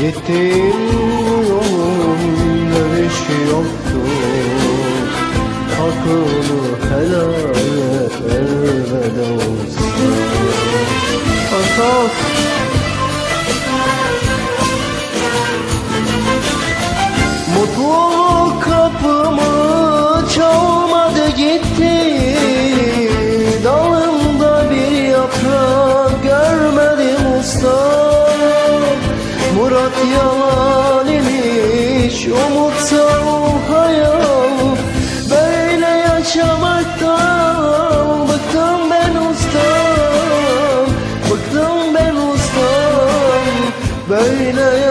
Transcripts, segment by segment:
Gittiğim yolun dönüş yoktu. Hakkını helal et elveda olsun. Asaf Mutluluk kapımı Murat yalan imiş umutsa o hayal. Böyle yaşamaktan bıktım ben ustam. Bıktım ben ustam. Böyle yaşamaktan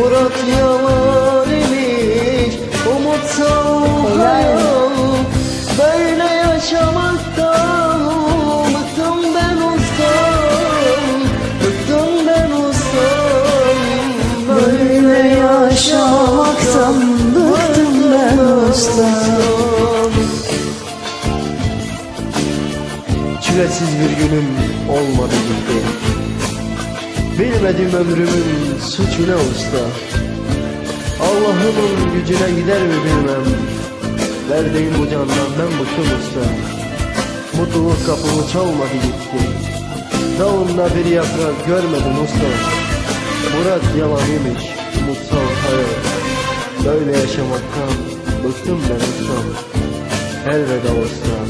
Murat yalan imiş ustam Böyle yaşamaktan bıktım ben ustam. Çilesiz bir günüm olmadı gitti Bilmedim ömrümün suçu ne usta. Allah'ımın gücüne gider mi bilmem. Verdiğim bu candan ben bıktım usta. Mutluluk kapımı çalmadı gitti. Dalımda bir yaprak görmedim usta. Murat yalanıymış mutsal hayal Böyle yaşamaktan bıktım ben Elveda usta kal usta